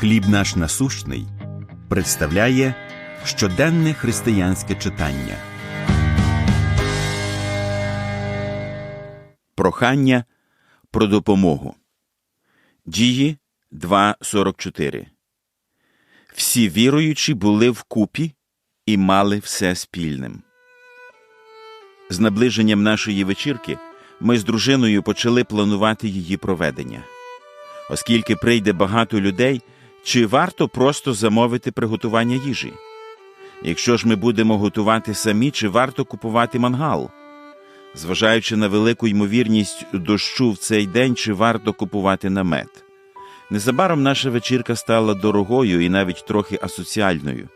Хліб наш насущний представляє щоденне християнське читання. Прохання про допомогу. Дії 2.44 Всі віруючі були вкупі і мали все спільним. З наближенням нашої вечірки ми з дружиною почали планувати її проведення. Оскільки прийде багато людей, чи варто просто замовити приготування їжі? Якщо ж ми будемо готувати самі, чи варто купувати мангал? Зважаючи на велику ймовірність дощу в цей день, чи варто купувати намет? Незабаром наша вечірка стала дорогою і навіть трохи асоціальною.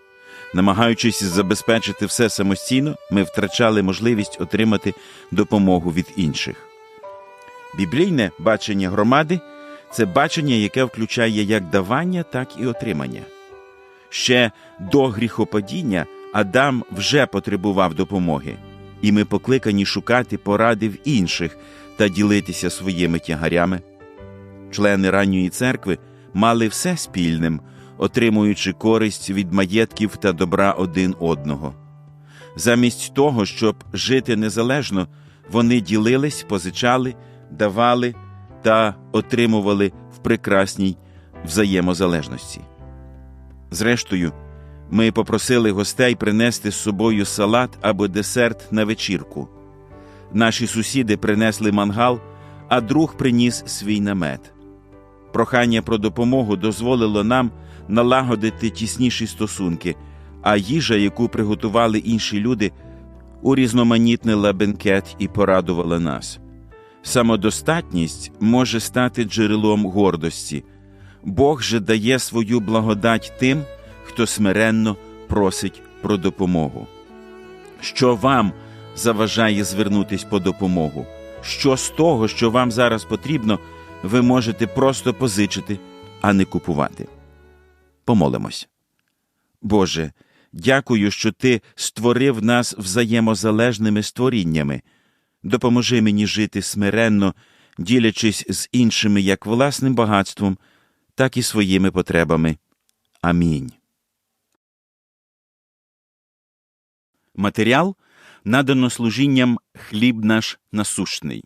Намагаючись забезпечити все самостійно, ми втрачали можливість отримати допомогу від інших. Біблійне бачення громади це бачення, яке включає як давання, так і отримання. Ще до гріхопадіння Адам вже потребував допомоги, і ми покликані шукати поради в інших та ділитися своїми тягарями. Члени ранньої церкви мали все спільним, отримуючи користь від маєтків та добра один одного. Замість того, щоб жити незалежно, вони ділились, позичали, давали та отримували в прекрасній взаємозалежності. Зрештою, ми попросили гостей принести з собою салат або десерт на вечірку. Наші сусіди принесли мангал, а друг приніс свій намет. Прохання про допомогу дозволило нам налагодити тісніші стосунки, а їжа, яку приготували інші люди, урізноманітнила бенкет і порадувала нас. Самодостатність може стати джерелом гордості. Бог же дає свою благодать тим, хто смиренно просить про допомогу. Що вам заважає звернутись по допомогу? Що з того, що вам зараз потрібно, ви можете просто позичити, а не купувати? Помолимось. Боже, дякую, що Ти створив нас взаємозалежними створіннями. Допоможи мені жити смиренно, ділячись з іншими як власним багатством, так і своїми потребами. Амінь. Матеріал надано служінням хліб наш насущний.